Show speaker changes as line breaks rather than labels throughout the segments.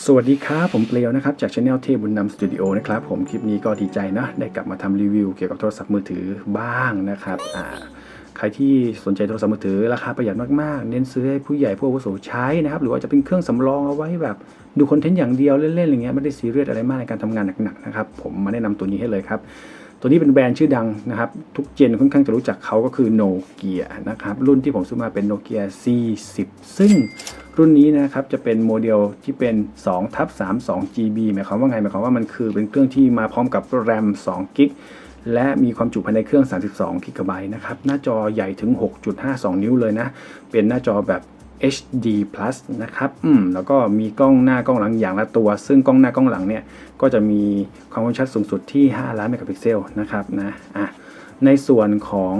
สวัสดีครับ ผมเปลียวนะครับ จากช anel เทพบุญนำสตูดิโอนะครับ ผมคลิปนี้ก็ดีใจนะได้กลับมาทำรีวิวเกี่ยวกับโทรศัพท์มือถือบ้างนะครับอ่าใครที่สนใจโทรศัพท์มือถือราคาประหยัดมากๆ เน้นซื้อให้ผู้ใหญ่ผู้อาวุโสใช้นะครับ หรือว่าจะเป็นเครื่องสำรองเอาไว้แบบดูคอนเทนต์อย่างเดียวเล่นๆอะไรเงี้ยไม่ได้ซีเรียสอะไรมากในการทำงานหนักๆนะครับผมมาแนะนำตัวนี้ให้เลยครับ ตัวนี้เป็นแบรนด์ชื่อดังนะครับ ทุกเจนค่อนข้างจะรู้จักเขาก็คือโนเกียนะครับ รุ่นที่ผมซื้อมาเป็นโนเกีย C10 ซึ่งรุ่นนี้นะครับจะเป็นโมเดลที่เป็น2ทับ32 GB หมายความว่าไงหมายความว่ามันคือเป็นเครื่องที่มาพร้อมกับแรม2กิกและมีความจุภายในเครื่อง 32 g b นะครับ หน้าจอใหญ่ถึง 6.52 นิ้วเลยนะ เป็นหน้าจอแบบ HD Plus นะครับอืมแล้วก็มีกล้องหน้ากล้องหลังอย่างละตัว ซึ่งกล้องหน้ากล้องหลังเนี่ยก็จะมีความคมชัดสูงสุดที่ 5 ล้านเมกะพิกเซลนะครับนะอะในส่วนของ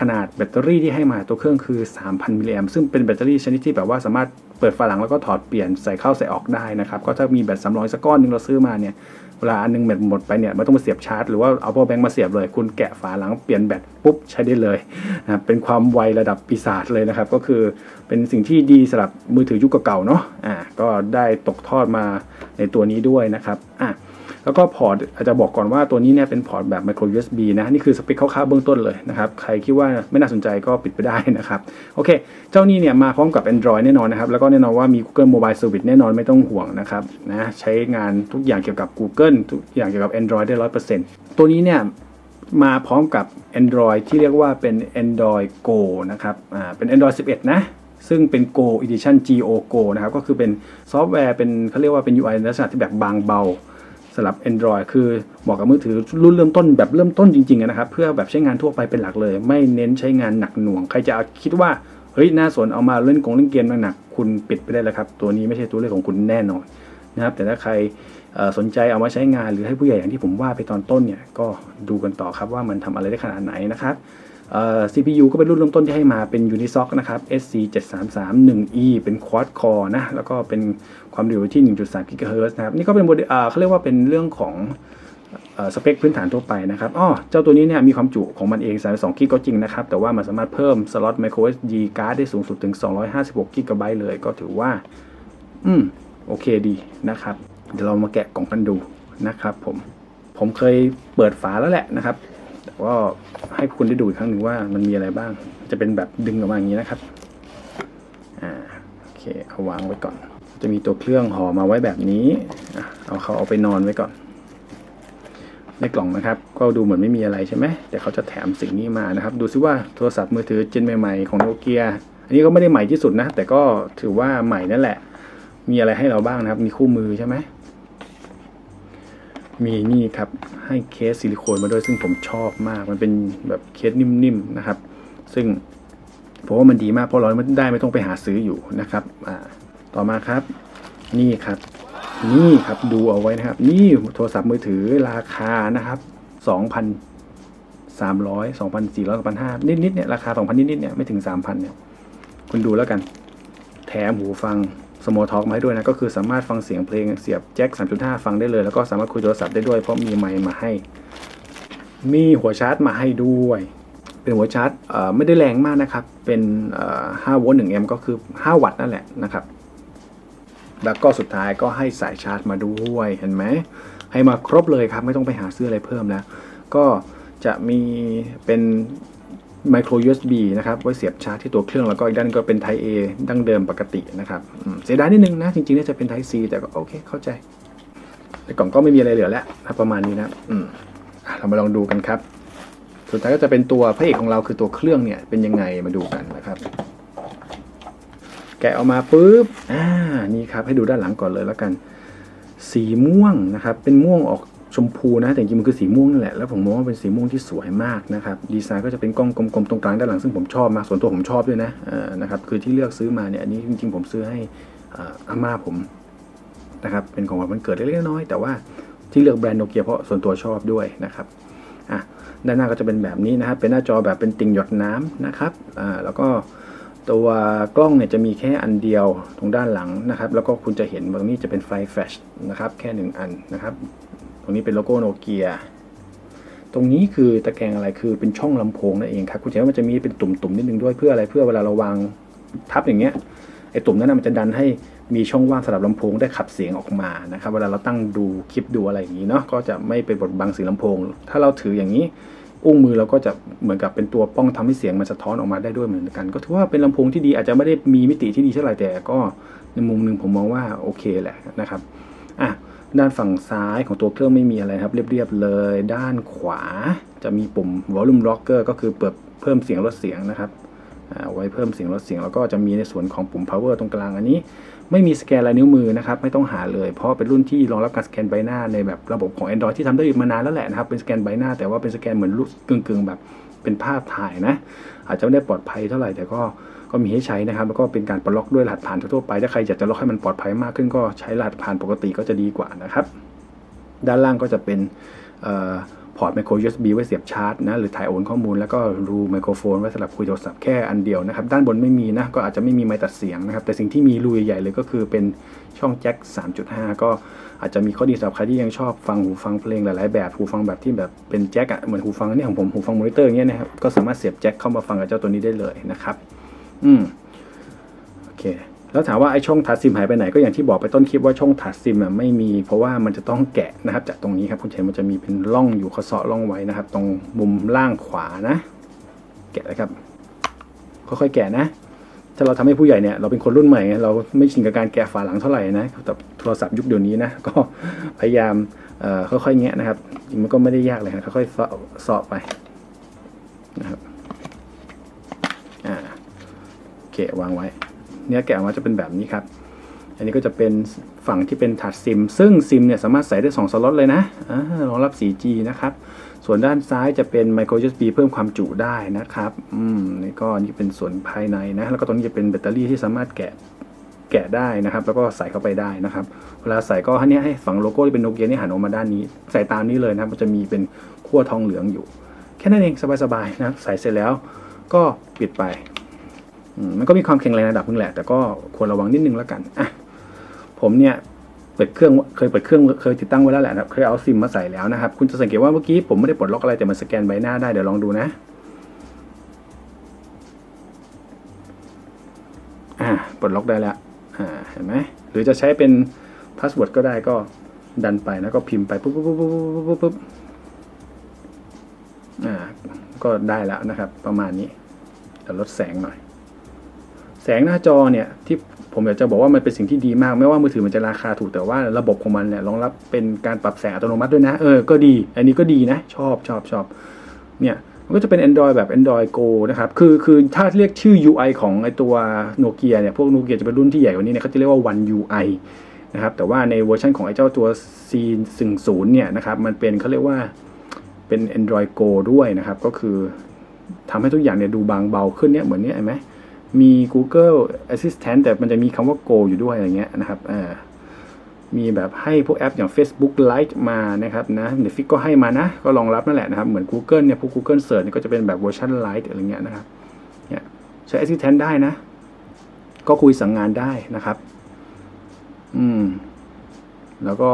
ขนาดแบตเตอรี่ที่ให้มาตัวเครื่องคือ 3,000 มิลลิแอมซึ่งเป็นแบตเตอรี่ชนิดที่แบบว่าสามารถเปิดฝาหลังแล้วก็ถอดเปลี่ยนใส่เข้าใส่ออกได้นะครับ ก็ถ้ามีแบตสำรองสักก้อนหนึงเราซื้อมาเนี่ย เวลาอันหนึงแบตหมดไปเนี่ยไม่ต้องมาเสียบชาร์จหรือว่าเอา power bank มาเสียบเลย คุณแกะฝาหลังเปลี่ยนแบตปุ๊บใช้ได้เลยนะเป็นความไวระดับปีศาจเลยนะครับ ก็คือเป็นสิ่งที่ดีสำหรับมือถือยุคเก่าๆเนาะอ่าก็ได้ตกทอดมาในตัวนี้ด้วยนะครับอะ แล้วก็พอร์ตอาจจะบอกก่อนว่าตัวนี้เนี่ยเป็นพอร์ตแบบ micro USB นะนี่คือสเปคคร่าวๆเบื้องต้นเลยนะครับ ใครคิดว่าไม่น่าสนใจก็ปิดไปได้นะครับ โอเค เจ้านี้เนี่ยมาพร้อมกับ Android แน่นอนนะครับ แล้วก็แน่นอนว่ามี Google Mobile Service แน่นอนไม่ต้องห่วงนะครับนะใช้งานทุกอย่างเกี่ยวกับ Google ทุกอย่างเกี่ยวกับ Android ได้ร้อยเปอร์เซ็นต์ตัวนี้เนี่ยมาพร้อมกับ Android ที่เรียกว่าเป็น Android Go นะครับอ่าเป็น Android 11 นะซึ่งเป็น Go Edition Go Go นะครับ ก็คือเป็นซอฟต์แวร์เป็นเขาเรียกว่าเป็น UI ลักษณะที่แบบบางเบา สำหรับ Android คือเหมาะกับมือถือรุ่นเริ่มต้นแบบเริ่มต้นจริงๆนะครับ เพื่อแบบใช้งานทั่วไปเป็นหลักเลย ไม่เน้นใช้งานหนักหน่วง ใครจะคิดว่าเฮ้ยน่าสนเอามาเล่นกงเล่นเกมหนักๆคุณปิดไปได้เลยครับ ตัวนี้ไม่ใช่ตัวเลือกของคุณแน่นอนนะครับ แต่ถ้าใครสนใจเอามาใช้งานหรือให้ผู้ใหญ่อย่างที่ผมว่าไปตอนต้นเนี่ยก็ดูกันต่อครับว่ามันทำอะไรได้ขนาดไหนนะครับ CPU ก็เป็นรุ่นเริ่มต้นที่ให้มาเป็น Unisoc นะครับ SC733-1E เป็น Quad Core นะ แล้วก็เป็นความเร็วที่ 1.3 GHz นะครับ นี่ก็เป็นเขาเรียกว่าเป็นเรื่องของสเปคพื้นฐานทั่วไปนะครับอ้อเจ้าตัวนี้เนี่ยมีความจุของมันเอง32กิกก็จริงนะครับ แต่ว่ามันสามารถเพิ่มสล็อต micro SD card ได้สูงสุดถึง 256กิกะไบต์เลย ก็ถือว่า อืม โอเคดีนะครับ เดี๋ยวเรามาแกะกล่องกันดูนะครับผม ผมเคยเปิดฝาแล้วแหละนะครับ แต่ว่าให้คุณได้ดูอีกครั้งหนึ่งว่ามันมีอะไรบ้าง จะเป็นแบบดึงออกมาอย่างนี้นะครับอ่าโอเคเอาวางไว้ก่อน จะมีตัวเครื่องห่อมาไว้แบบนี้เอาเขาเอาไปนอนไว้ก่อน ในกล่องนะครับ ก็ดูเหมือนไม่มีอะไรใช่ไหมแต่เขาจะแถมสิ่งนี้มานะครับ ดูซิว่าโทรศัพท์มือถือเจนใหม่ๆของโนเกียอันนี้ก็ไม่ได้ใหม่ที่สุดนะ แต่ก็ถือว่าใหม่นั่นแหละ มีอะไรให้เราบ้างนะครับ มีคู่มือใช่ไหม มีนี่ครับให้เคสซิลิโคนมาด้วยซึ่งผมชอบมาก มันเป็นแบบเคสนิ่มๆนะครับ ซึ่งผมว่ามันดีมากเพราะเราไม่ได้ไม่ต้องไปหาซื้ออยู่นะครับอ่าต่อมาครับ นี่ครับ นี่ครับดูเอาไว้นะครับ นี่โทรศัพท์มือถือราคานะครับสองพันสามร้อยสองพันสี่ร้อยสองพันห้านิดๆเนี่ยราคาสองพันนิดๆเนี่ยไม่ถึงสามพันเนี่ยคุณดูแล้วกัน แถมหูฟัง สมอท็อกมาให้ด้วยนะ ก็คือสามารถฟังเสียงเพลงเสียบแจ็ค 3.5 ฟังได้เลย แล้วก็สามารถคุยโทรศัพท์ได้ด้วยเพราะมีไมค์มาให้ มีหัวชาร์จมาให้ด้วย เป็นหัวชาร์จไม่ได้แรงมากนะครับ เป็น5โวลต์1แอมป์ก็คือ 5 วัตต์นั่นแหละนะครับ แล้วก็สุดท้ายก็ให้สายชาร์จมาด้วยเห็นไหมให้มาครบเลยครับ ไม่ต้องไปหาซื้ออะไรเพิ่มแล้ว ก็จะมีเป็น micro USB นะครับ ไว้เสียบชาร์จที่ตัวเครื่องแล้วก็อีกด้านก็เป็น Type A ดั้งเดิมปกตินะครับเสียดายนิดนึงนะ จริงๆน่าจะเป็น Type C แต่ก็โอเค เข้าใจในกล่องก็ไม่มีอะไรเหลือแล้วนะประมาณนี้นะอืมอะเรามาลองดูกันครับ สุดท้ายก็จะเป็นตัวพระเอกของเราคือตัวเครื่องเนี่ยเป็นยังไงมาดูกันนะครับ แกะออกมาปุ๊บอ่านี่ครับให้ดูด้านหลังก่อนเลยแล้วกัน สีม่วงนะครับ เป็นม่วงออก ชมพูนะแต่จริงมันคือสีม่วงนั่นแหละแล้วผมมองว่าเป็นสีม่วงที่สวยมากนะครับดีไซน์ก็จะเป็นกล้องกลมๆตรงกลางด้านหลังซึ่งผมชอบมากส่วนตัวผมชอบด้วยนะเออนะครับคือที่เลือกซื้อมาเนี่ยอันนี้จริงๆ ผมซื้อให้อ่าอาม่าผมนะครับเป็นของขวัญวันเกิดเล็กๆน้อยๆแต่ว่าที่เลือกแบรนด์โนเกียเพราะส่วนตัวชอบด้วยนะครับอะด้านหน้าก็จะเป็นแบบนี้นะครับเป็นหน้าจอแบบเป็นติ่งหยดน้ำนะครับอ่าแล้วก็ตัวกล้องเนี่ยจะมีแค่อันเดียวตรงด้านหลังนะครับ แล้วก็คุณจะเห็นตรงนี้จะเป็นไฟแฟลชนะครับ แค่หนึ่งอันนะครับ ตรงนี้เป็นโลโก้โนเกียตรงนี้คือตะแกรงอะไรคือเป็นช่องลำโพงนั่นเองครับคุณเห็นว่ามันจะมีเป็นตุ่มๆนิดนึงด้วยเพื่ออะไรเพื่อเวลาเราวางทับอย่างเงี้ยไอ้ตุ่มนั้นมันจะดันให้มีช่องว่างสำหรับลำโพงได้ขับเสียงออกมานะครับ เวลาเราตั้งดูคลิปดูอะไรอย่างนี้เนาะก็จะไม่ไปบดบังเสียงลำโพง ถ้าเราถืออย่างนี้อุ้งมือเราก็จะเหมือนกับเป็นตัวป้องทำให้เสียงมันสะท้อนออกมาได้ด้วยเหมือนกัน ก็ถือว่าเป็นลำโพงที่ดีอาจจะไม่ได้มีมิติที่ดีเท่าไหร่แต่ก็ในมุมหนึ่งผมมองว่าโอเคแหละนะครับอะ ด้านฝั่งซ้ายของตัวเครื่องไม่มีอะไรครับ เรียบๆเลย ด้านขวาจะมีปุ่ม volume rocker ก็คือเปิดเพิ่มเสียงลดเสียงนะครับอ่าไว้เพิ่มเสียงลดเสียงแล้วก็จะมีในส่วนของปุ่ม power ตรงกลางอันนี้ ไม่มีสแกนลายนิ้วมือนะครับไม่ต้องหาเลยเพราะเป็นรุ่นที่รองรับการสแกนใบหน้าในแบบระบบของ Android ที่ทำได้มานานแล้วแหละนะครับเป็นสแกนใบหน้าแต่ว่าเป็นสแกนเหมือนรูปกึ่งๆแบบเป็นภาพถ่ายนะ อาจจะไม่ได้ปลอดภัยเท่าไหร่แต่ก็ ก็มีให้ใช้นะครับ แล้วก็เป็นการปลดล็อกด้วยรหัสผ่านทั่วไป ถ้าใครอยากจะล็อกให้มันปลอดภัยมากขึ้นก็ใช้รหัสผ่านปกติก็จะดีกว่านะครับ ด้านล่างก็จะเป็นพอร์ตไมโคร USB ไว้เสียบชาร์จนะหรือถ่ายโอนข้อมูลแล้วก็รูไมโครโฟนไว้สำหรับคุยโทรศัพท์แค่อันเดียวนะครับ ด้านบนไม่มีนะก็อาจจะไม่มีไมค์ตัดเสียงนะครับ แต่สิ่งที่มีรูใหญ่ๆเลยก็คือเป็นช่องแจ็ค3.5 ก็อาจจะมีข้อดีสำหรับใครที่ยังชอบฟังหูฟังเพลงหลายๆแบบหูฟังแบบที่แบบเป็นแจ็คอะเหมือนหูฟังนี่ของผมหูฟังมอนิเตอร์เงี้ยนะครับก็สามารถเสียบแจ็คเข้ามาฟังกับเจ้าตัวนี้ได้เลยนะครับ อืมโอเค แล้วถามว่าไอ้ช่องทัชซิมหายไปไหนก็อย่างที่บอกไปต้นคลิปว่าช่องทัชซิมอะไม่มี เพราะว่ามันจะต้องแกะนะครับ จากตรงนี้ครับคุณเชนมันจะมีเป็นร่องอยู่ขาเสาร่องไว้นะครับ ตรงมุมล่างขวานะ แกะเลยครับ ค่อยๆแกะนะถ้าเราทำให้ผู้ใหญ่เนี่ยเราเป็นคนรุ่นใหม่ไงเราไม่ชินกับการแกะฝาหลังเท่าไหร่นะแต่โทรศัพท์ยุคเดี๋ยวนี้นะก็พยายามค่อยๆแงะนะครับมันก็ไม่ได้ยากเลยครับค่อยๆสาะเสาะไปนะครับอ่า โอเควางไว้ เนื้อแกะออกมาจะเป็นแบบนี้ครับ อันนี้ก็จะเป็นฝั่งที่เป็นถาดซิม ซึ่งซิมเนี่ยสามารถใส่ได้ 2 สล็อตเลยนะรองรับ 4G นะครับ ส่วนด้านซ้ายจะเป็น micro USB เพิ่มความจุได้นะครับ อืมนี่ก็นี่เป็นส่วนภายในนะ แล้วก็ตรงนี้จะเป็นแบตเตอรี่ที่สามารถแกะแกะได้นะครับ แล้วก็ใส่เข้าไปได้นะครับ เวลาใส่ก็ให้เนี่ยให้ฝั่งโลโก้ที่เป็นโนเกียนี่หันออกมาด้านนี้ ใส่ตามนี้เลยนะครับมันจะมีเป็นขั้วทองเหลืองอยู่ แค่นั้นเองสบายๆนะ ใส่เสร็จแล้วก็ปิดไป มันก็มีความแข็งแรงระดับนึงแหละ แต่ก็ควรระวังนิดนึงแล้วกันอะผมเนี่ยเปิดเครื่องเคยเปิดเครื่องเคยติดตั้งไว้แล้วแหละนะครับเคยเอาซิมมาใส่แล้วนะครับ คุณจะสังเกตว่าเมื่อกี้ผมไม่ได้ปลดล็อกอะไรแต่มันสแกนใบหน้าได้เดี๋ยวลองดูนะอ่าปลดล็อกได้แล้วอ่าเห็นไหมหรือจะใช้เป็นพาสเวิร์ดก็ได้ก็ดันไปแล้วก็พิมพ์ไปปุ๊บปุ๊บปุ๊บปุ๊บปุ๊บปุ๊บอ่าก็ได้แล้วนะครับ ประมาณนี้เดี๋ยวลดแสงหน่อย แสงหน้าจอเนี่ยที่ผมอยากจะบอกว่ามันเป็นสิ่งที่ดีมาก ไม่ว่ามือถือมันจะราคาถูกแต่ว่าระบบของมันเนี่ยรองรับเป็นการปรับแสงอัตโนมัติด้วยนะ เออก็ดี อันนี้ก็ดีนะ ชอบชอบชอบเนี่ยมันก็จะเป็น Android แบบ Android Go นะครับ คือคือถ้าเรียกชื่อ UI ของไอตัวโนเกียเนี่ย พวกโนเกียจะเป็นรุ่นที่ใหญ่กว่านี้เนี่ยเขาจะเรียกว่า One UI นะครับ แต่ว่าในเวอร์ชันของไอเจ้าตัว C10 เนี่ยนะครับ มันเป็นเขาเรียกว่าเป็น Android Go ด้วยนะครับ ก็คือทำให้ทุกอย่างเนี่ยดูบางเบาขึ้นเนี่ยเหมือนเนี้ยเห็นไหม มี Google Assistant แต่มันจะมีคำว่า Go อยู่ด้วยอย่างเงี้ยนะครับมีแบบให้พวกแอปอย่าง Facebook Lite มานะครับนะ Netflix ก็ให้มานะ ก็รองรับนั่นแหละนะครับ เหมือน Google เนี่ย พวก Google Search เนี่ยก็จะเป็นแบบเวอร์ชัน Lite อะไรเงี้ยนะครับเนี่ยใช้ Assistant ได้นะ ก็คุยสั่งงานได้นะครับ อืม แล้วก็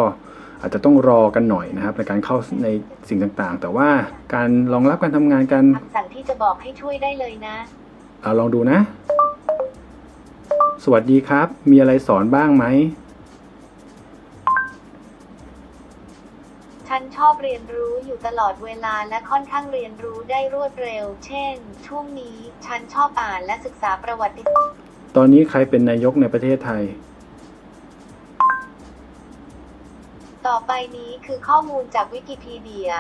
อาจจะต้องรอกันหน่อยนะครับ ในการเข้าในสิ่งต่างๆ แต่ว่าการรองรับการทำงานการ
สั่งที่จะบอกให้ช่วยได้เลยนะ
เอาลองดูนะ สวัสดีครับ มีอะไรสอนบ้างไหม
ฉันชอบเรียนรู้อยู่ตลอดเวลาและค่อนข้างเรียนรู้ได้รวดเร็ว เช่น ช่วงนี้ฉันชอบอ่านและศึกษาประวัติ
ตอนนี้ใครเป็นนายกในประเทศไทย
ต่อไปนี้คือข้อมูลจากวิกิพีเดีย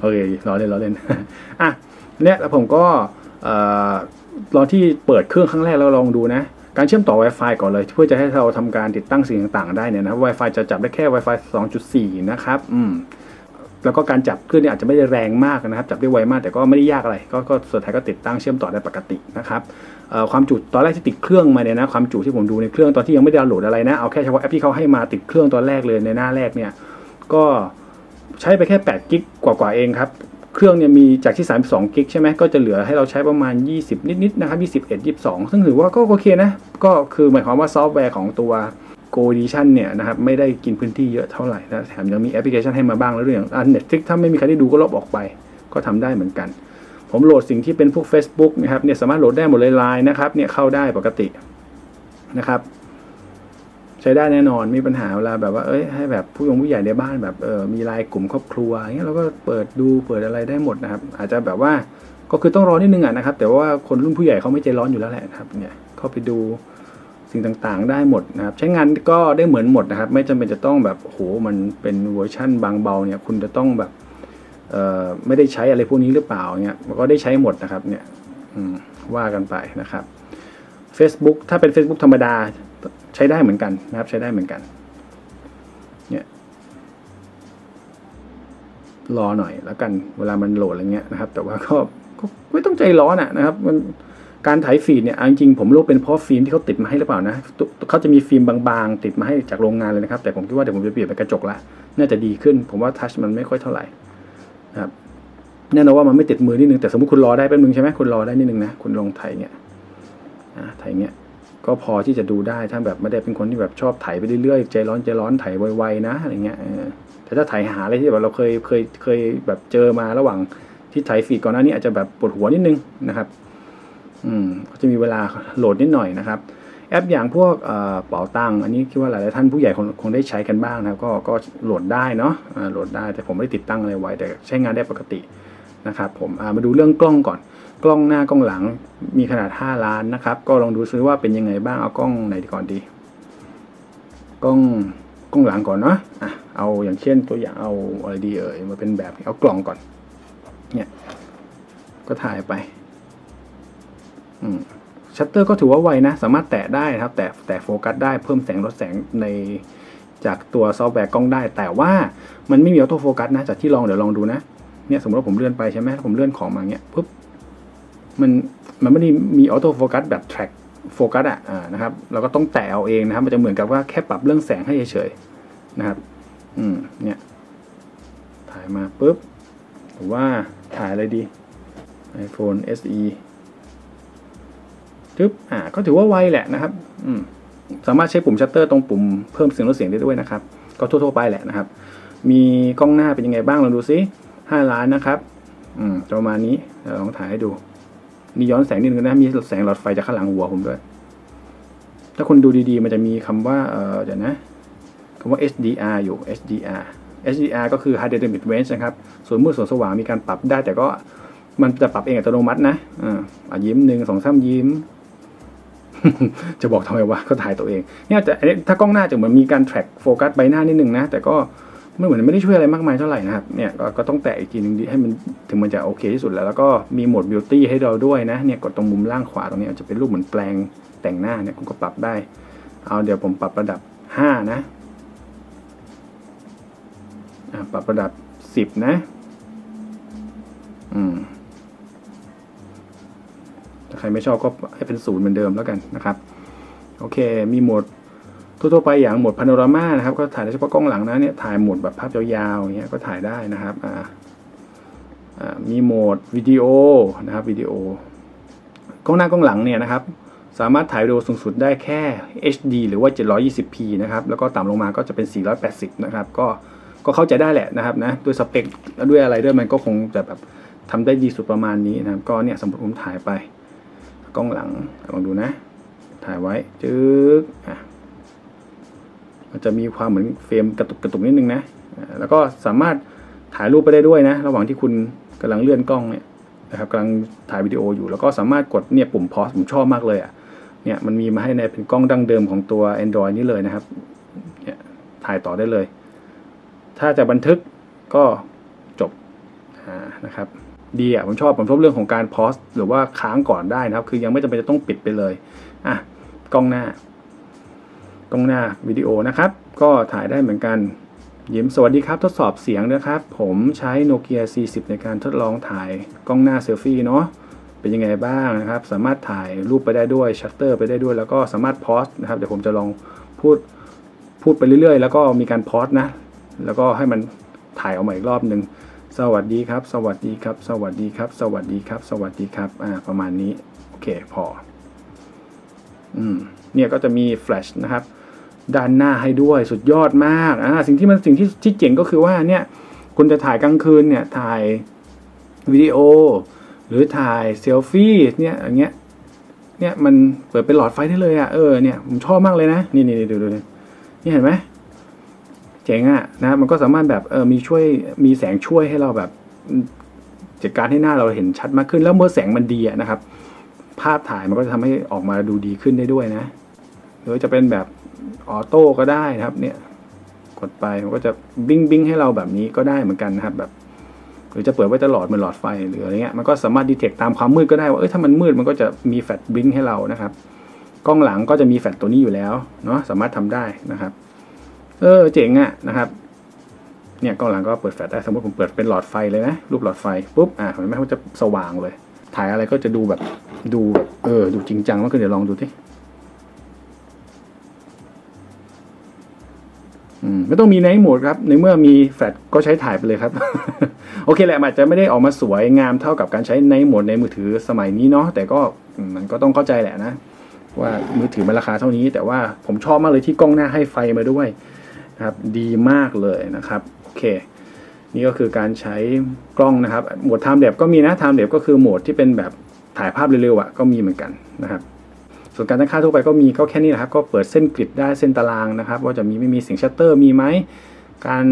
โอเคล้อเล่นล้อเล่น อะ เนี่ยแล้วผมก็ เอ่อลองที่เปิดเครื่องครั้งแรกแล้วลองดูนะ การเชื่อมต่อ Wi-Fi ก่อนเลย เพื่อจะให้เราทำการติดตั้งสิ่งต่างๆ ได้เนี่ยนะ Wi-Fi จะจับได้แค่ Wi-Fi 2.4 นะครับ อืม แล้วก็การจับเครื่องเนี่ยอาจจะไม่ได้แรงมากนะครับ จับได้ไวมากแต่ก็ไม่ได้ยากอะไร ก็ก็สุดท้ายก็ติดตั้งเชื่อมต่อได้ปกตินะครับเอ่อความจุตอนแรกที่ติดเครื่องมาเนี่ยนะความจุที่ผมดูในเครื่องตอนที่ยังไม่ได้ดาวน์โหลดอะไรนะเอาแค่เฉพาะแอปที่เขาให้มาติดเครื่องตอนแรกเลยในหน้าแรกเนี่ย ก็ใช้ไปแค่8กิกกว่าๆเองครับ เครื่องเนี่ยมีจากที่ 32กิกใช่ไหมก็จะเหลือให้เราใช้ประมาณ 20 นิดๆนะครับ21 22 ซึ่งถือว่าก็โอเคนะ ก็คือหมายความว่าซอฟต์แวร์ของตัว Go Edition เนี่ยนะครับไม่ได้กินพื้นที่เยอะเท่าไหร่นะแถมยังมีแอปพลิเคชันให้มาบ้างแล้วด้วยอย่างอัน Netflix ถ้าไม่มีใครได้ดูก็ลบออกไป ก็ทำได้เหมือนกัน ผมโหลดสิ่งที่เป็นพวก Facebook นะครับเนี่ยสามารถโหลดได้หมดเลยไลน์นะครับเนี่ยเข้าได้ปกตินะครับ ใช้ได้แน่นอนมีปัญหาเวลาแบบว่าเอ้ยให้แบบผู้ยงผู้ใหญ่ในบ้านแบบเออมีไลน์กลุ่มครอบครัวอย่างเงี้ยเราก็เปิดดูเปิดอะไรได้หมดนะครับ อาจจะแบบว่าก็คือต้องรอนิดนึงอะนะครับ แต่ว่าคนรุ่นผู้ใหญ่เขาไม่ใจร้อนอยู่แล้วแหละครับเนี่ยเข้าไปดูสิ่งต่างๆ ได้หมดนะครับ ใช้งานก็ได้เหมือนหมดนะครับ ไม่จำเป็นจะต้องแบบโหมันเป็นเวอร์ชั่นบางเบาเนี่ยคุณจะต้องแบบเอ่อไม่ได้ใช้อะไรพวกนี้หรือเปล่าเนี่ยมันก็ได้ใช้หมดนะครับเนี่ยว่ากันไปนะครับ Facebook ถ้าเป็น Facebook ธรรมดา ใช้ได้เหมือนกันนะครับ ใช้ได้เหมือนกัน เนี่ยรอหน่อยแล้วกันเวลามันโหลดอะไรเงี้ยนะครับ แต่ว่าก็ก็ไม่ต้องใจร้อนอะนะครับมันการถ่ายฟีดเนี่ยจริงๆผมรู้เป็นเพราะฟิล์มที่เขาติดมาให้หรือเปล่านะเขาจะมีฟิล์มบางๆ ติดมาให้จากโรงงานเลยนะครับ แต่ผมคิดว่าเดี๋ยวผมจะเปลี่ยนเป็นกระจกละน่าจะดีขึ้น ผมว่าทัชมันไม่ค่อยเท่าไหร่นะครับแน่นอนว่ามันไม่ติดมือนิดนึงแต่สมมติคุณรอได้เป็นมึงใช่ไหมคุณรอได้นิดนึงนะคุณลองถ่ายเงี้ยอ่าถ่ายเงี้ย ก็พอที่จะดูได้ถ้าแบบไม่ได้เป็นคนที่แบบชอบไถไปเรื่อยๆใจร้อนใจร้อนไถไวๆนะอะไรเงี้ยแต่ถ้าไถหาอะไรที่แบบเราเคยเคยเคยแบบเจอมาระหว่างที่ไถฟีดก่อนหน้านี้อาจจะแบบปวดหัวนิดนึงนะครับ อืมก็จะมีเวลาโหลดนิดหน่อยนะครับ แอปอย่างพวกเอ่อเป๋าตังอันนี้คิดว่าหลายๆท่านผู้ใหญ่คงคงได้ใช้กันบ้างนะครับ ก็ก็โหลดได้เนาะโหลดได้แต่ผมไม่ได้ติดตั้งอะไรไว้แต่ใช้งานได้ปกติ นะครับผมมาดูเรื่องกล้องก่อน กล้องหน้ากล้องหลังมีขนาด 5 ล้านนะครับ ก็ลองดูซิว่าเป็นยังไงบ้างเอากล้องไหนก่อนดี กล้องกล้องหลังก่อนเนาะอะเอาอย่างเช่นตัวอย่างเอาอะไรดีเอ่ยมาเป็นแบบเอากล่องก่อน เนี่ย ก็ถ่ายไปอืมชัตเตอร์ก็ถือว่าไวนะ สามารถแตะได้นะครับ แตะแตะโฟกัสได้เพิ่มแสงลดแสงในจากตัวซอฟต์แวร์กล้องได้ แต่ว่ามันไม่มีออโต้โฟกัสนะ จากที่ลองเดี๋ยวลองดูนะ เนี่ยสมมติว่าผมเลื่อนไปใช่ไหมผมเลื่อนของมาเงี้ยปุ๊บมันมันไม่ได้มีออโต้โฟกัสแบบ track โฟกัสอะนะครับ เราก็ต้องแตะเอาเองนะครับ มันจะเหมือนกับว่าแค่ปรับเรื่องแสงให้เฉยๆนะครับ อืมเนี่ย ถ่ายมาปุ๊บหรือว่าถ่ายอะไรดี iPhone SE จึ๊บอ่าก็ถือว่าไวแหละนะครับ อืมสามารถใช้ปุ่มชัตเตอร์ตรงปุ่มเพิ่มเสียงลดเสียงได้ด้วยนะครับ ก็ทั่วๆไปแหละนะครับ มีกล้องหน้าเป็นยังไงบ้างลองดูซิ ห้าล้านนะครับ อืมประมาณนี้ลองถ่ายให้ดูมีย้อนแสงนิดนึงนะมีแสงหลอดไฟจากข้างหลังหัวผมด้วย ถ้าคุณดูดีๆ มันจะมีคำว่าเออเดี๋ยวนะคำว่า HDR อยู่ HDR HDR ก็คือ High Dynamic Range นะครับ ส่วนมืดส่วนสว่างมีการปรับได้ แต่ก็มันจะปรับเองอัตโนมัตินะอ่ายิ้มหนึ่งสองสามยิ้ม จะบอกทำไมวะก็ถ่ายตัวเอง เนี่ยแต่อันนี้ถ้ากล้องหน้าจะเหมือนมีการ track โฟกัสใบหน้านิดนึงนะ แต่ก็ ไม่เหมือนไม่ได้ช่วยอะไรมากมายเท่าไหร่นะครับเนี่ยก็ก็ต้องแตะอีกทีนึงให้มันถึงมันจะโอเคที่สุดแล้ว แล้วก็มีโหมด beauty ให้เราด้วยนะเนี่ยกดตรงมุมล่างขวาตรงนี้จะเป็นรูปเหมือนแปลงแต่งหน้าเนี่ยคุณก็ปรับได้ เอาเดี๋ยวผมปรับระดับ 5 นะปรับระดับ 10 นะอืมถ้าใครไม่ชอบก็ให้เป็นศูนย์เหมือนเดิมแล้วกันนะครับ โอเค มีโหมด ทั่วๆไปอย่างโหมดพาโนรามานะครับ ก็ถ่ายได้เฉพาะกล้องหลังนะเนี่ยถ่ายโหมดแบบภาพยาวๆอย่างเงี้ยก็ถ่ายได้นะครับอ่ามีโหมดวิดีโอนะครับวิดีโอกล้องหน้ากล้องหลังเนี่ยนะครับ สามารถถ่ายวิดีโอสูงสุดได้แค่ HD หรือว่า 720p นะครับ แล้วก็ต่ำลงมาก็จะเป็น 480 นะครับ ก็ก็เข้าใจได้แหละนะครับนะด้วยสเปคด้วยอะไรด้วยมันก็คงจะแบบทำได้ดีสุดประมาณนี้นะครับ ก็เนี่ยสมมติผมถ่ายไป กล้องหลังลองดูนะ ถ่ายไว้จึ๊กอะ มันจะมีความเหมือนเฟรมกระตุกกระตุกนิดนึงนะแล้วก็สามารถถ่ายรูปไปได้ด้วยนะ ระหว่างที่คุณกำลังเลื่อนกล้องเนี่ยนะครับกำลังถ่ายวิดีโออยู่ แล้วก็สามารถกดเนี่ยปุ่มพอสผมชอบมากเลยอะเนี่ยมันมีมาให้ในเป็นกล้องดั้งเดิมของตัว Android นี่เลยนะครับเนี่ยถ่ายต่อได้เลย ถ้าจะบันทึกก็จบนะครับดีอะผมชอบผมชอบเรื่องของการพอสหรือว่าค้างก่อนได้นะครับ คือยังไม่จำเป็นจะต้องปิดไปเลยอะกล้องหน้า กล้องหน้าวิดีโอนะครับ ก็ถ่ายได้เหมือนกัน ยิ้มสวัสดีครับ ทดสอบเสียงนะครับ ผมใช้ Nokia C10 ในการทดลองถ่ายกล้องหน้าเซลฟี่เนาะเป็นยังไงบ้างนะครับ สามารถถ่ายรูปไปได้ด้วยชัตเตอร์ไปได้ด้วย แล้วก็สามารถพอสนะครับเดี๋ยวผมจะลองพูดพูดไปเรื่อยๆ แล้วก็มีการพอสนะ แล้วก็ให้มันถ่ายออกมาอีกรอบหนึ่งสวัสดีครับ สวัสดีครับ สวัสดีครับ สวัสดีครับ สวัสดีครับ อ่า ประมาณนี้ โอเค พอ อืม เนี่ยก็จะมีแฟลชนะครับ ด้านหน้าให้ด้วยสุดยอดมากอ่าสิ่งที่มันสิ่งที่ที่เจ๋งก็คือว่าเนี่ยคุณจะถ่ายกลางคืนเนี่ยถ่ายวิดีโอ หรือถ่ายเซลฟี่เนี่ยอย่างเงี้ยเนี่ยมันเปิดเป็นหลอดไฟได้เลยอะเออเนี่ยผมชอบมากเลยนะ นี่นี่ดูดูดูนี่เห็นไหมเจ๋งอะนะมันก็สามารถแบบเออมีช่วยมีแสงช่วยให้เราแบบจัดการให้หน้าเราเห็นชัดมากขึ้น แล้วเมื่อแสงมันดีะนะครับ ภาพถ่ายมันก็จะทำให้ออกมาดูดีขึ้นได้ด้วยนะ หรือจะเป็นแบบ ออโต้ก็ได้นะครับเนี่ยกดไปมันก็จะบิ้งบิ้งให้เราแบบนี้ก็ได้เหมือนกันนะครับแบบ หรือจะเปิดไว้ตลอดเหมือนหลอดไฟหรืออะไรเงี้ยมันก็สามารถดีเทคตามความมืดก็ได้ว่าเอ้ยถ้ามันมืดมันก็จะมีแฟลชบลิงให้เรานะครับ กล้องหลังก็จะมีแฟลชตัวนี้อยู่แล้วเนาะสามารถทำได้นะครับ เออเจ๋งอะนะครับเนี่ยกล้องหลังก็เปิดแฟลชได้สมมติผมเปิดเป็นหลอดไฟเลยนะรูปหลอดไฟปุ๊บอะเห็นไหมมันจะสว่างเลย ถ่ายอะไรก็จะดูแบบดูแบบเออดูจริงจังมากขึ้นเดี๋ยวลองดูที่ ไม่ต้องมีไนท์โหมดครับ ในเมื่อมีแฟลชก็ใช้ถ่ายไปเลยครับ โอเคแหละอาจจะไม่ได้ออกมาสวยงามเท่ากับการใช้ไนท์โหมดในมือถือสมัยนี้เนาะแต่ก็มันก็ต้องเข้าใจแหละนะ ว่ามือถือมันราคาเท่านี้ แต่ว่าผมชอบมากเลยที่กล้องหน้าให้ไฟมาด้วยนะครับดีมากเลยนะครับโอเค นี่ก็คือการใช้กล้องนะครับโหมด time lapse ก็มีนะ time lapse ก็คือโหมดที่เป็นแบบถ่ายภาพเร็วๆอะก็มีเหมือนกันนะครับ ส่วนการตั้งค่าทั่วไปก็มีก็แค่นี้แหละครับ ก็เปิดเส้นกริดได้เส้นตารางนะครับ ว่าจะมีไม่มีเสียงชัตเตอร์มีไหมการ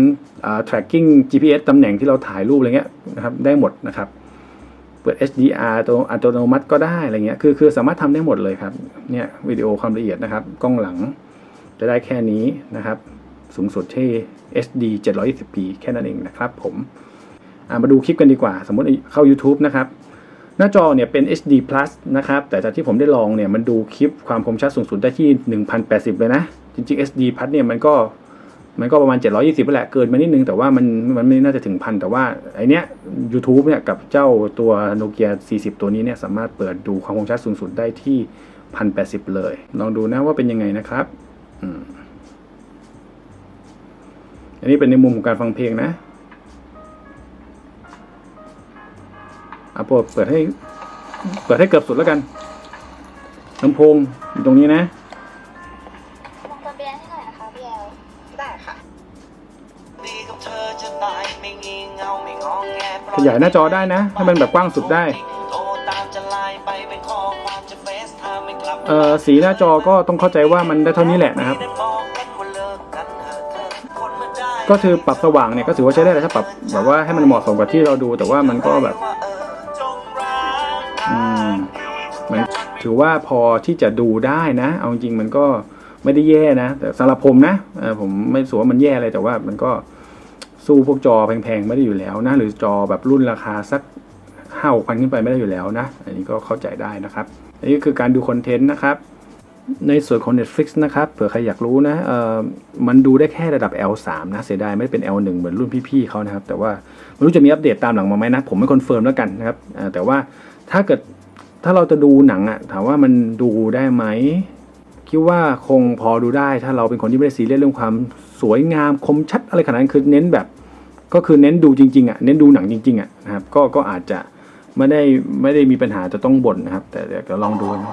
tracking GPS ตำแหน่งที่เราถ่ายรูปอะไรเงี้ยนะครับได้หมดนะครับ เปิด HDR ตัวอัตโนมัติก็ได้อะไรเงี้ยคือคือสามารถทำได้หมดเลยครับเนี่ยวิดีโอความละเอียดนะครับกล้องหลังจะได้แค่นี้นะครับ สูงสุดที่ SD 720p แค่นั้นเองนะครับผมมาดูคลิปกันดีกว่า สมมติเข้า YouTube นะครับ หน้าจอเนี่ยเป็น HD plus นะครับ แต่จากที่ผมได้ลองเนี่ยมันดูคลิปความคมชัดสูงสุดได้ที่ 1080 เลยนะ จริงๆ SD plus เนี่ยมันก็มันก็ประมาณ 720ไปแหละ เกินมานิดนึง แต่ว่ามันมันไม่น่าจะถึงพัน แต่ว่าไอเนี้ย YouTube เนี่ยกับเจ้าตัว Nokia 40 ตัวนี้เนี่ยสามารถเปิดดูความคมชัดสูงสุดได้ที่ 1080 เลย ลองดูนะว่าเป็นยังไงนะครับอันนี้เป็นในมุมของการฟังเพลงนะ อะเปิดเปิดให้ เปิดให้เกือบสุดแล้วกันลำโพงอยู่ตรงนี้นะ
ลงทะเบียนให้หน่อยนะคะพี่แอล
ได้ค่ะ
ดีกับเธอจะตายไม่งีเงาไม่งองแง
ขยายหน้าจอได้นะ ให้มันแบบกว้างสุดได้
โทรตามจะไลน์ไปเป็นข้อความจะเฟซไทม์ไม่กลับ
เอ่อ สีหน้าจอก็ต้องเข้าใจว่ามันได้เท่านี้แหละนะครับ
ได้บอกกันว่าเลิกกันเถอะเธอคนมาได้
ก็คือปรับสว่างเนี่ยก็ถือว่าใช้ได้แล้วถ้าปรับแบบว่าให้มันเหมาะสมกับที่เราดูแต่ว่ามันก็แบบ มันถือว่าพอที่จะดูได้นะ เอาจริงมันก็ไม่ได้แย่นะ แต่สำหรับผมนะผมไม่รู้สึกว่ามันแย่เลยแต่ว่ามันก็สู้พวกจอแพงๆไม่ได้อยู่แล้วนะ หรือจอแบบรุ่นราคาสักห้าหกพันขึ้นไปไม่ได้อยู่แล้วนะ อันนี้ก็เข้าใจได้นะครับ อันนี้คือการดูคอนเทนต์นะครับ ในส่วนของ Netflix นะครับ เผื่อใครอยากรู้นะเอ่อมันดูได้แค่ระดับ L3 นะเสียดายไม่เป็น L1 เหมือนรุ่นพี่ๆเขานะครับ แต่ว่าไม่รู้จะมีอัปเดตตามหลังมาไหมนะ ผมไม่คอนเฟิร์มแล้วกันนะครับแต่ว่าถ้าเกิด ถ้าเราจะดูหนังอะถามว่ามันดูได้ไหมคิดว่าคงพอดูได้ ถ้าเราเป็นคนที่ไม่ได้ซีเรียสเรื่องความสวยงามคมชัดอะไรขนาดนั้นคือเน้นแบบ ก็คือเน้นดูจริงๆอะเน้นดูหนังจริงๆอะนะครับก็ก็อาจจะไม่ได้ไม่ได้มีปัญหาจะต้องบ่นนะครับ แต่เดี๋ยวลองดูนะ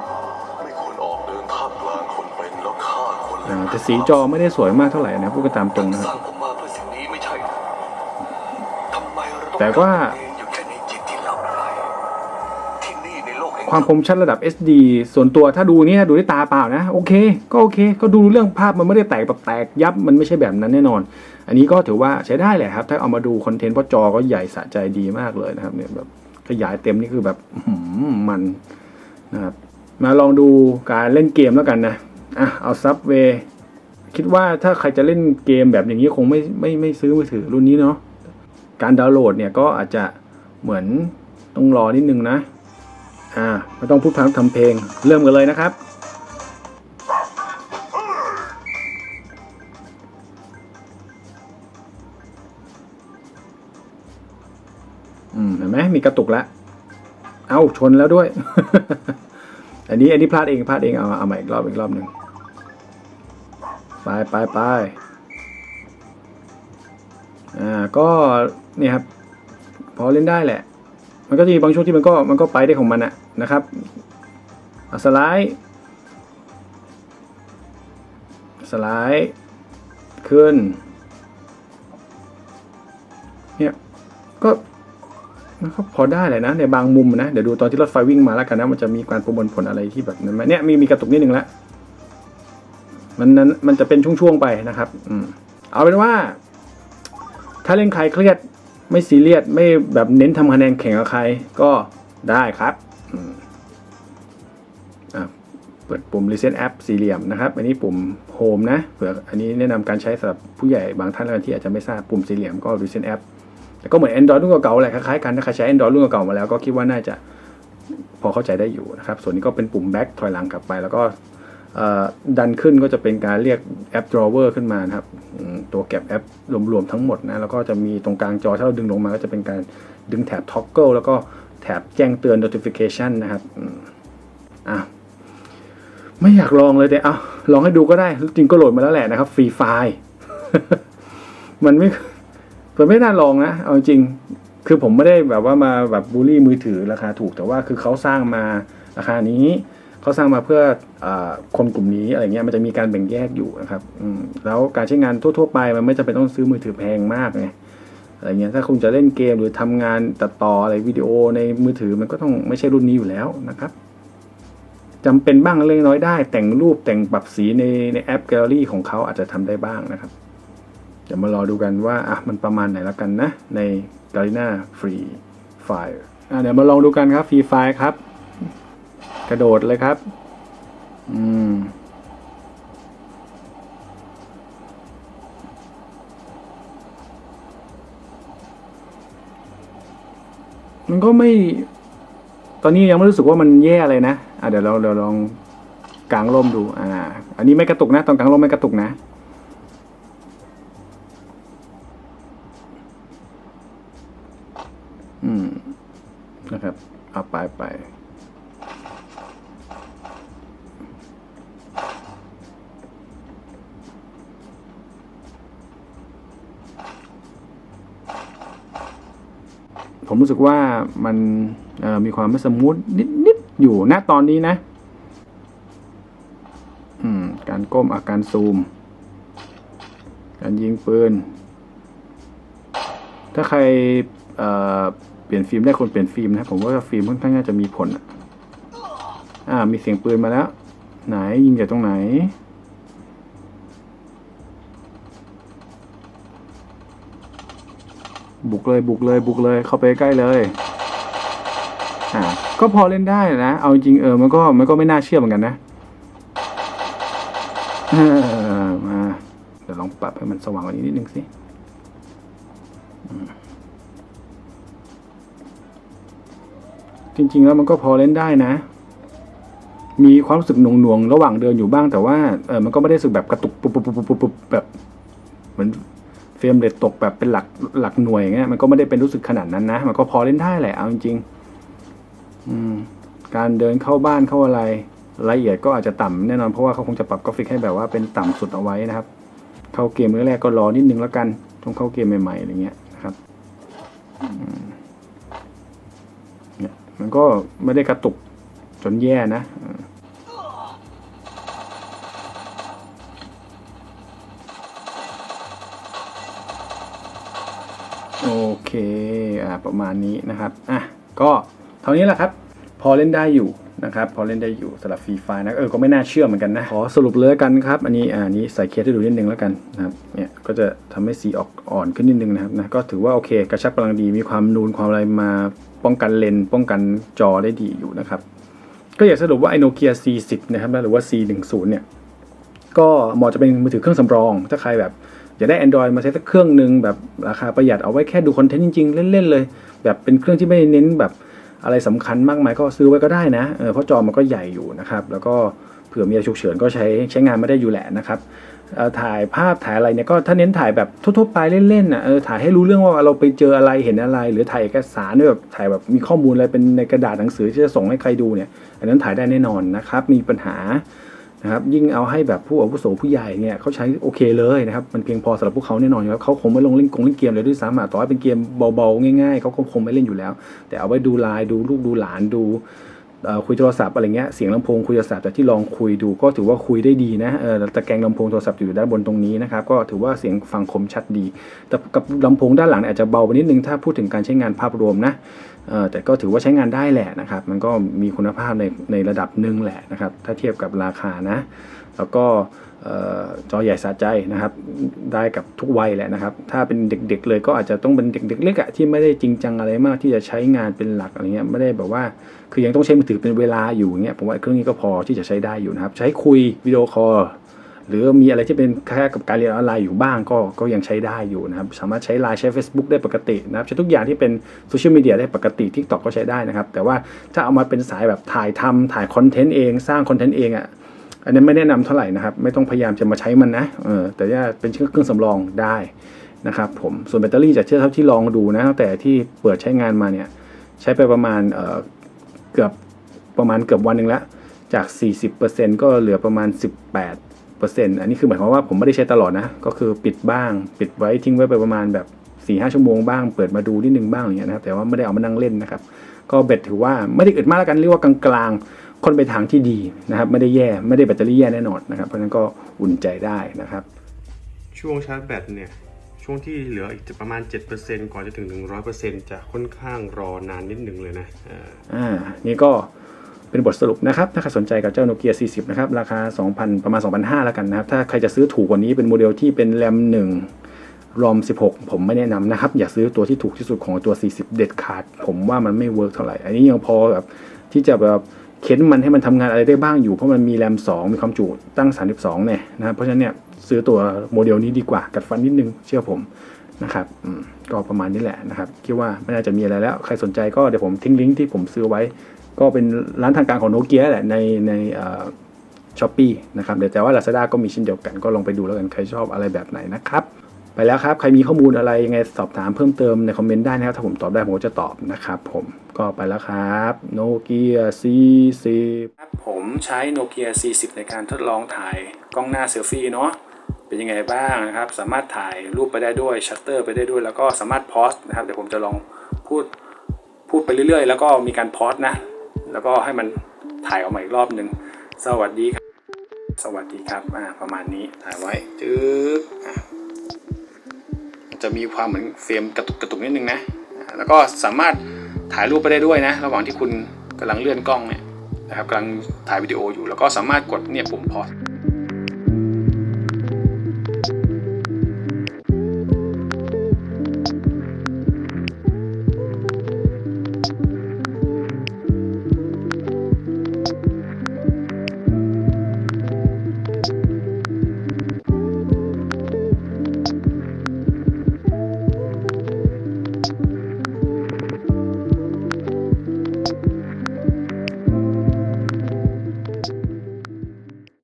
ไม่ควรออกเดินท่ามกลางคนเป็นแล้วฆ่าคน
อ่าแต่สีจอไม่ได้สวยมากเท่าไหร่นะพูดกันตามตรงนะครับ
สร้างผมมาเพื่อสิ่งนี้ไม่ใช่เหรอทำไมเราต้อง
แต่ว่า
ค
วามคมชัดระดับ SD ส่วนตัวถ้าดูนี่นะดูด้วยตาเปล่านะ โอเค ก็โอเค ก็ดูเรื่องภาพมันไม่ได้แตกแบบแตกยับมันไม่ใช่แบบนั้นแน่นอน อันนี้ก็ถือว่าใช้ได้แหละครับ ถ้าเอามาดูคอนเทนต์เพราะจอก็ใหญ่สะใจดีมากเลยนะครับเนี่ยแบบขยายเต็มนี่คือแบบมันนะครับมาลองดูการเล่นเกมแล้วกันนะอะเอาซับเวคิดว่าถ้าใครจะเล่นเกมแบบอย่างนี้คงไม่ไม่ไม่ซื้อมือถือรุ่นนี้เนาะการดาวน์โหลดเนี่ยก็อาจจะเหมือนต้องรอนิดนึงนะ อ่าไม่ต้องพูดพร่ำทำเพลง เริ่มกันเลยนะครับอืมเห็นไหมมีกระตุกแล้วเอ้าชนแล้วด้วย อันนี้อันนี้พลาดเองพลาดเองเอาเอาใหม่อีกรอบอีกรอบหนึ่งไปไปไปอ่าก็เนี่ยครับ พอเล่นได้แหละ มันก็จะมีบางช่วงที่มันก็มันก็ไปได้ของมันอะ นะครับสไลด์สไลด์ขึ้นเนี่ยก็นก็พอได้แหละนะในบางมุมนะ เดี๋ยวดูตอนที่รถไฟวิ่งมาแล้วกันนะ มันจะมีการประมวลผลอะไรที่แบบนั้นไหมเนี่ยมีมีกระตุกนิดนึงแล้วมันนั้นมันจะเป็นช่วงๆไปนะครับอืมเอาเป็นว่า ถ้าเล่นใครเครียดไม่ซีเรียสไม่แบบเน้นทำคะแนนแข่งกับใครก็ได้ครับ เปิดปุ่ม Reset App สี่เหลี่ยมนะครับ อันนี้ปุ่ม Home นะเผื่ออันนี้แนะนำการใช้สำหรับผู้ใหญ่บางท่านแล้วที่อาจจะไม่ทราบปุ่มสี่เหลี่ยมก็ Reset App แต่ก็เหมือน Android รุ่นเก่าๆแหละคล้ายๆกันถ้าใครใช้ Android รุ่นเก่ามาแล้วก็คิดว่าน่าจะพอเข้าใจได้อยู่นะครับ ส่วนนี้ก็เป็นปุ่ม Back ถอยหลังกลับไป แล้วก็ดันขึ้นก็จะเป็นการเรียกแอป drawer ขึ้นมานะครับตัวเก็บแอปรวมๆทั้งหมดนะแล้วก็จะมีตรงกลางจอถ้าเราดึงลงมาก็จะเป็นการดึงแถบ toggle แล้วก็แถบแจ้งเตือน notification นะครับอะ ไม่อยากลองเลยแต่เอาลองให้ดูก็ได้ จริงก็โหลดมาแล้วแหละนะครับ ฟรีไฟล์มันไม่มันไม่น่าลองนะ เอาจริง คือผมไม่ได้แบบว่ามาแบบบูลลี่มือถือราคาถูก แต่ว่าคือเขาสร้างมาราคานี้ เขาสร้างมาเพื่ออคนกลุ่มนี้อะไรเงี้ย มันจะมีการแบ่งแยกอยู่นะครับแล้วการใช้งานทั่ว ๆ ไป มันไม่จำเป็นต้องซื้อมือถือแพงมากไง อะไรเงี้ย ถ้าคุณจะเล่นเกมหรือทำงานตัดต่ออะไรวิดีโอในมือถือมันก็ต้องไม่ใช่รุ่นนี้อยู่แล้วนะครับ จำเป็นบ้างเล็กน้อยได้ แต่งรูปแต่งปรับสีในในแอปแกลเลอรี่ของเขาอาจจะทำได้บ้างนะครับ เดี๋ยวมารอดูกันว่าอะมันประมาณไหนแล้วกันนะ ใน g a r i n a Free Fire อะเดี๋ยวมาลองดูกันครับ Free Fire ครับ กระโดดเลยครับ อืมมันก็ไม่ ตอนนี้ยังไม่รู้สึกว่ามันแย่เลยนะ อะเดี๋ยวเราเดี๋ยวลองกางร่มดูอ่า อันนี้ไม่กระตุกนะตอนกางร่มไม่กระตุกนะอืมนะครับเอาไปไปผมรู้สึกว่ามันมีความไม่สมูทนิด อยู่ณตอนนี้นะ อืม การก้มอาการซูม การยิงปืน ถ้าใครเอ่อเปลี่ยนฟิล์มได้คนเปลี่ยนฟิล์มนะ ผมว่าฟิล์มค่อนข้างน่าจะมีผลอะอ่า มีเสียงปืนมาแล้ว ไหนยิงจากตรงไหนบุกเลยบุกเลยบุกเลยเข้าไปใกล้เลย ก็พอเล่นได้นะ เอาจริงเออมันก็มันก็ไม่น่าเชื่อเหมือนกันนะเออมาเดี๋ยวลองปรับให้มันสว่างกว่านี้นิดนึงสิจริง ๆ แล้วมันก็พอเล่นได้นะ มีความรู้สึกหน่วงๆระหว่างเดินอยู่บ้างแต่ว่าเออมันก็ไม่ได้รู้สึกแบบกระตุกปุ๊บปุ๊บปุ๊บปุ๊บปุบแบบเหมือนเฟรมเรทตกแบบเป็นหลักหลักหน่วยอย่างเงี้ยมันก็ไม่ได้เป็นรู้สึกขนาดนั้นนะ มันก็พอเล่นได้แหละเอาจริงๆ การเดินเข้าบ้านเข้าอะไรละเอียดก็อาจจะต่ำแน่นอนเพราะว่าเขาคงจะปรับกราฟิกให้แบบว่าเป็นต่ำสุดเอาไว้นะครับ เข้าเกมแรกก็รอนิดนึงแล้วกันช่วงเข้าเกมใหม่ๆอะไรเงี้ยนะครับเนี่ยมันก็ไม่ได้กระตุกจนแย่นะโอเคอ่าประมาณนี้นะครับอะก็ เท่านี้แหละครับ พอเล่นได้อยู่นะครับ พอเล่นได้อยู่สำหรับฟรีไฟนะเออก็ไม่น่าเชื่อเหมือนกันนะขอสรุปเลยกันครับ อันนี้อ่านี้ใส่เคสให้ดูนิดนึงแล้วกันนะครับเนี่ยก็จะทำให้สีออกอ่อนขึ้นนิดนึงนะครับนะก็ถือว่าโอเคกระชับกำลังดีมีความนูนความอะไรมาป้องกันเลนป้องกันจอได้ดีอยู่นะครับ ก็อยากสรุปว่าไอโนเกีย C10 นะครับหรือว่า C10 เนี่ยก็เหมาะจะเป็นมือถือเครื่องสำรอง ถ้าใครแบบอยากได้ Android มาใช้สักเครื่องหนึ่งแบบราคาประหยัดเอาไว้แค่ดูคอนเทนต์จริงๆ เล่นๆเลย แบบเป็นเครื่องที่ไม่เน้นแบบ อะไรสำคัญมากมายก็ซื้อไว้ก็ได้นะเออเพราะจอมันก็ใหญ่อยู่นะครับ แล้วก็เผื่อมีอะไรฉุกเฉินก็ใช้ใช้งานไม่ได้อยู่แหละนะครับถ่ายภาพถ่ายอะไรเนี่ยก็ถ้าเน้นถ่ายแบบทั่วๆไปเล่นๆนะเออถ่ายให้รู้เรื่องว่าเราไปเจออะไรเห็นอะไร หรือถ่ายเอกสารด้วยแบบถ่ายแบบมีข้อมูลอะไรเป็นในกระดาษหนังสือที่จะส่งให้ใครดูเนี่ย อันนั้นถ่ายได้แน่นอนนะครับ มีปัญหา นะครับยิ่งเอาให้แบบผู้อาวุโสผู้ใหญ่เนี่ยเขาใช้โอเคเลยนะครับมันเพียงพอสำหรับพวกเขาแน่นอนอยู่แล้วเขาคงไม่ลงเล่นกงเล่นเกมเลยด้วยซ้ำอะต่อให้เป็นเกมเบาๆง่ายๆเขาก็คงไม่เล่นอยู่แล้ว แต่เอาไว้ดูไลน์ดูลูกดูหลานดูคุยโทรศัพท์อะไรเงี้ยเสียงลำโพงคุยโทรศัพท์แต่ที่ลองคุยดูก็ถือว่าคุยได้ดีนะเออตะแกรงลำโพงโทรศัพท์อยู่ด้านบนตรงนี้นะครับก็ถือว่าเสียงฟังคมชัดดี แต่กับลำโพงด้านหลังอาจจะเบาไปนิดนึงถ้าพูดถึงการใช้งานภาพรวมนะ แต่ก็ถือว่าใช้งานได้แหละนะครับ มันก็มีคุณภาพในในระดับหนึ่งแหละนะครับ ถ้าเทียบกับราคานะ แล้วก็จอใหญ่สะใจนะครับ ได้กับทุกวัยแหละนะครับ ถ้าเป็นเด็กๆเลยก็อาจจะต้องเป็นเด็กๆเล็กอะที่ไม่ได้จริงจังอะไรมากที่จะใช้งานเป็นหลักอะไรเงี้ย ไม่ได้แบบว่า คือยังต้องใช้มือถือเป็นเวลาอยู่เงี้ย ผมว่าเครื่องนี้ก็พอที่จะใช้ได้อยู่นะครับ ใช้คุยวิดีโอคอล หรือมีอะไรที่เป็นแค่กับการเรียนออนไลน์อยู่บ้างก็ก็ยังใช้ได้อยู่นะครับ สามารถใช้ไลน์ใช้ Facebook ได้ปกตินะครับใช้ทุกอย่างที่เป็นโซเชียลมีเดียได้ปกติ TikTok ก็ใช้ได้นะครับ แต่ว่าถ้าเอามาเป็นสายแบบถ่ายทำถ่ายคอนเทนต์เองสร้างคอนเทนต์เองอะอันนี้ไม่แนะนำเท่าไหร่นะครับ ไม่ต้องพยายามจะมาใช้มันนะเออแต่ว่าเป็นเครื่องสำรองได้นะครับผมส่วนแบตเตอรี่จากที่เท่าที่ลองดูนะตั้งแต่ที่เปิดใช้งานมาเนี่ยใช้ไปประมาณเออเกือบประมาณเกือบวันหนึ่งแล้วจาก 40%ก็เหลือประมาณ 18 อันนี้คือหมายความว่าผมไม่ได้ใช้ตลอดนะ ก็คือปิดบ้าง ปิดไว้ทิ้งไว้ไปประมาณแบบ4ีหชั่วโมงบ้าง เปิดมาดูนิดนึงบ้างอย่างเงี้ยนะครับ แต่ว่าไม่ได้เอามานั่งเล่นนะครับ ก็เบ็ดถือว่าไม่ได้อึดมากแล้วกัน เรียกว่ากลางๆ คนไปทางที่ดีนะครับ ไม่ได้แย่ ไม่ได้แบตเตอรี่แย่แน่นอนนะครับ เพราะฉะนั้นก็อุ่นใจได้นะครับ
ช่วงชาร์จแบตเนี่ย ช่วงที่เหลืออีกประมาณ 7%ก่อนจะถึง 100%จะค่อนข้างรอนานนิดหนึ่งเลยนะเออ
อ่า นี่ก็ เป็นบทสรุปนะครับ ถ้าใครสนใจกับเจ้าโนเกีย40 นะครับ ราคา 2,000 ประมาณ 2,500แล้วกันนะครับ ถ้าใครจะซื้อถูกกว่านี้เป็นโมเดลที่เป็นแรม1รอม 16 ผมไม่แนะนำนะครับ อย่าซื้อตัวที่ถูกที่สุดของตัว 40 เด็ดขาด ผมว่ามันไม่เวิร์กเท่าไหร่ อันนี้ยังพอแบบที่จะแบบเข็นมันให้มันทำงานอะไรได้บ้างอยู่ เพราะมันมีแรม 2 มีความจุตั้ง 32 เนี่ยนะครับ เพราะฉะนั้นเนี่ยซื้อตัวโมเดลนี้ดีกว่า กัดฟันนิดนึง เชื่อผมนะครับก็ประมาณนี้แหละนะครับ คิดว่าไม่น่าจะมีอะไรแล้ว ใครสนใจก็เดี๋ยวผมทิ้งลิงก์ที่ผมซื้อไว้ ก็เป็นร้านทางการของโนเกียแหละในในช้อปปี้นะครับเดี๋ยวแต่ว่า Lazada ก็มีเช่นเดียวกันก็ลองไปดูแล้วกันใครชอบอะไรแบบไหนนะครับ ไปแล้วครับ ใครมีข้อมูลอะไรยังไงสอบถามเพิ่มเติมในคอมเมนต์ได้นะครับ ถ้าผมตอบได้ผมก็จะตอบนะครับผมก็ไปแล้วครับโนเกีย C10 ครับผมใช้โนเกีย C10 ในการทดลองถ่ายกล้องหน้าเซลฟี่เนาะเป็นยังไงบ้างนะครับ สามารถถ่ายรูปไปได้ด้วยชัตเตอร์ไปได้ด้วย แล้วก็สามารถพอสนะครับเดี๋ยวผมจะลองพูดพูดไปเรื่อยๆ แล้วก็มีการพอสนะ แล้วก็ให้มันถ่ายออกมาอีกรอบหนึ่งสวัสดีครับ สวัสดีครับอ่าประมาณนี้ถ่ายไว้จึ๊บอะจะมีความเหมือนเฟรมกระตุกกระตุกนิดนึงนะ แล้วก็สามารถถ่ายรูปไปได้ด้วยนะ ระหว่างที่คุณกำลังเลื่อนกล้องเนี่ยนะครับกำลังถ่ายวิดีโออยู่ แล้วก็สามารถกดเนี่ยปุ่มพอส